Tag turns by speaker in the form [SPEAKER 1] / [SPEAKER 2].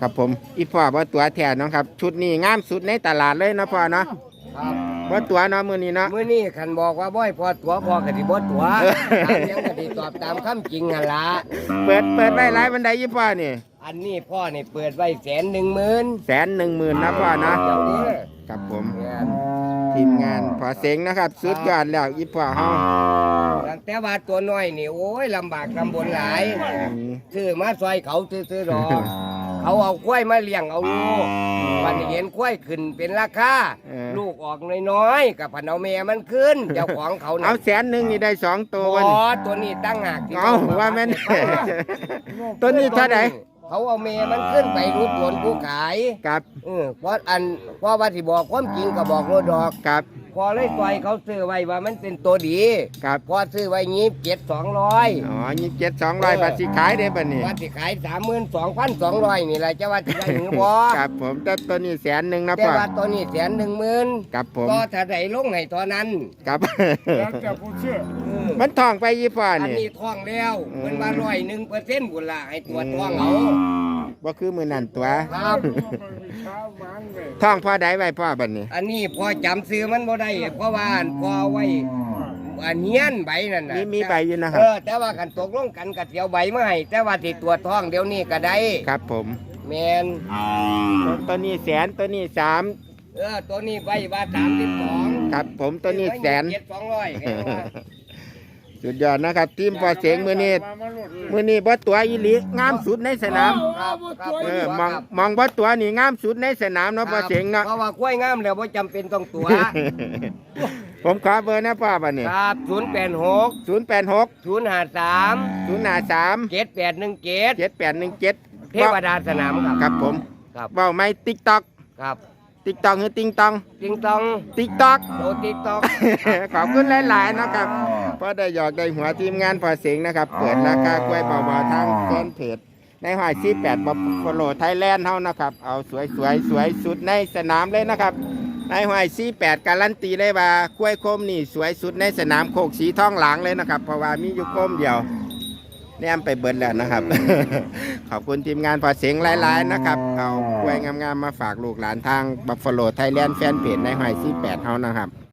[SPEAKER 1] ครับผมอีพ่อว่าตัวแทนนาะครับ ชุดนี้งามสุดในตลาดเลยเนาะพ่อเนาะ
[SPEAKER 2] ครับ
[SPEAKER 1] ว่าตัวเนาะมื้อนี้เนาะ
[SPEAKER 2] มื้อนี้คันบอกว่าบ่ให้พอตัวพอกะสิบ่ตัว
[SPEAKER 1] เออ
[SPEAKER 2] ตามหยังกะสิตอบตามคำจริงหั่นล่ะ
[SPEAKER 1] เปิดเปิดไว้หลายบันไดยี่พ่อนี่
[SPEAKER 2] อันนี้พ่อนี่เปิดไว้แสนหนึ่งหมื่น
[SPEAKER 1] แสนหนึ่งหมื่นนะพ่อเนาะ
[SPEAKER 2] เดี๋ยวนี้
[SPEAKER 1] ครับผม
[SPEAKER 2] เนี่ย
[SPEAKER 1] ทีมงานพอเสงนะครับสุดยอดแล้วอีพ่อเฮา
[SPEAKER 2] แต่ว่าตัวน้อยนี่โอ้ยลำบากลำบนหลาย
[SPEAKER 1] อืม
[SPEAKER 2] ซื้อมาซอยเขาซื้อๆดอก เขาเอากล้วยมาเลี้ยงเอาลูกวันนี้เห็นกล้วยขึ้นเป็นราคา
[SPEAKER 1] เออ
[SPEAKER 2] ลูกออกน้อยๆกับพันเอาแม่มันขึ้น เจ้าของเขา
[SPEAKER 1] เอาแสนหนึ่งนี่ได้สองตัว
[SPEAKER 2] อ๋
[SPEAKER 1] วัน
[SPEAKER 2] อตัวนี้ตั้งหากที่
[SPEAKER 1] เอาว่าแม่น ตัวนี้เท่าไหร่
[SPEAKER 2] เขาเอาแม่มันขึ้นไปรู้ผลผู้ขาย
[SPEAKER 1] ครับ
[SPEAKER 2] เออเพราะอันเพราะว่าที่บอกความจริงก็บอกโลดดอก
[SPEAKER 1] ครับ
[SPEAKER 2] พอเลยปล่อยเขาซื้อไว้ว่ามันเป็นตัวดี
[SPEAKER 1] ครับ
[SPEAKER 2] พอซื้อไว้งี้เจ็ดสองร้อย
[SPEAKER 1] อ๋อยี่เจ็ดสองร้อยบาทสิขายได้ปะนี่
[SPEAKER 2] ว่าที่ขายสามหมื่นสองพันสองร้อยนี่แหละจะว่าที่ได้หรือบ่
[SPEAKER 1] ครับผมแต่ตัวนี้แสนหนึ่งนะ
[SPEAKER 2] แต่
[SPEAKER 1] พ่อ
[SPEAKER 2] ว่าตัวนี้แสนหนึ่งหมื่น
[SPEAKER 1] ครับผม
[SPEAKER 2] ก็ถ้าได้ลงให้ตอนนั้น
[SPEAKER 1] ครับ
[SPEAKER 3] แล้วแต่ผู้เชื่อ
[SPEAKER 2] เออ
[SPEAKER 1] มันทองไปยี่พ่อ
[SPEAKER 2] อัน
[SPEAKER 1] นี่
[SPEAKER 2] นี้ท่องแล้ว
[SPEAKER 1] อืม
[SPEAKER 2] เพิ่นว่าร้อยหนึ่งเปอร์เซ็นต์บุญละให้ตรวจท่องเอา
[SPEAKER 1] บ่คือมือนั่นตัว
[SPEAKER 2] ครับ
[SPEAKER 3] เช้ามันเลย
[SPEAKER 1] ทองพ่อได้ไว้พ่อบัดนี้
[SPEAKER 2] อันนี้พอจำซื้อมันบ่ได้เพราะว่าอันพอไว้อันเฮียนใบนั่นน่ะ
[SPEAKER 1] มีมีใบอยู่นะครั
[SPEAKER 2] เอบอแต่ว่ากันตกลงกันก็เสียวใบมาให้แต่ว่าที่ตรวจท่องเดี๋ยวนี้ก็ได้
[SPEAKER 1] ครับผม
[SPEAKER 2] แมน
[SPEAKER 1] ตัวตัวนี้แสนตัวนี้สาม
[SPEAKER 2] เออตัวนี้ใบว่าสามสิบสอง
[SPEAKER 1] ครับผมตัวนี้แสน
[SPEAKER 2] เจ็ดสองร้อยไงว่า
[SPEAKER 1] สุดยอดนะครับ ทีมพอเสียงมือนี้
[SPEAKER 3] มามาหลุดเลย
[SPEAKER 1] มือนี้บ่ตัวอีหลีงามสุดในสนาม
[SPEAKER 2] ครับครับ
[SPEAKER 1] เออมองมองบ่ตัวนี่งามสุดในสนามเนาะพอเสียงเนาะ
[SPEAKER 2] เพราะว่ากล้วยงามแล้วบ่จำเป็นต้องตัว
[SPEAKER 1] ผมขอเบอร์นะพ่อบัดนี้
[SPEAKER 2] ครับศูนย์แปดหก
[SPEAKER 1] ศูนย์แปดหก
[SPEAKER 2] ศูนย์ห้าสาม
[SPEAKER 1] ศูนย์ห้าสาม
[SPEAKER 2] เจ็ดแปดหนึ่งเจ็ด
[SPEAKER 1] เจ็ดแปดหนึ่งเจ็ด
[SPEAKER 2] เทวดาสนามครับ
[SPEAKER 1] ครับผม
[SPEAKER 2] ครับ
[SPEAKER 1] เบ้าไม่ติ๊กต็อก
[SPEAKER 2] ครับ
[SPEAKER 1] ติ๊กต็อกหรือติงตอง
[SPEAKER 2] ติงตอง
[SPEAKER 1] ติ๊กต็อก
[SPEAKER 2] โตติ๊กตอก
[SPEAKER 1] ขอบคุณหลายๆนะครับ เพราะได้หยอกได้หัวทีมงานพอเสียงนะครับ เปิดราคากล้วยเบาๆทางแฟนเพจในหอยซีแปดบัฟฟาโลไทยแลนด์เฮานะครับ เอาสวยสวยๆสวยสุดในสนามเลยนะครับ ในหอยซีแปดการันตีเลยว่ากล้วยโคมนี่สวยสุดในสนามโคกสีทองหลางเลยนะครับ เพราะว่ามีอยู่โคมเดียวแนมไปเบิดแล้วนะครับ ขอบคุณทีมงานพอเสียงหลายๆนะครับ เอากล้วยงามๆมาฝากลูกหลานทางบัฟฟาโลไทยแลนด์แฟนเพจในหอยซีแปดเฮานะครับ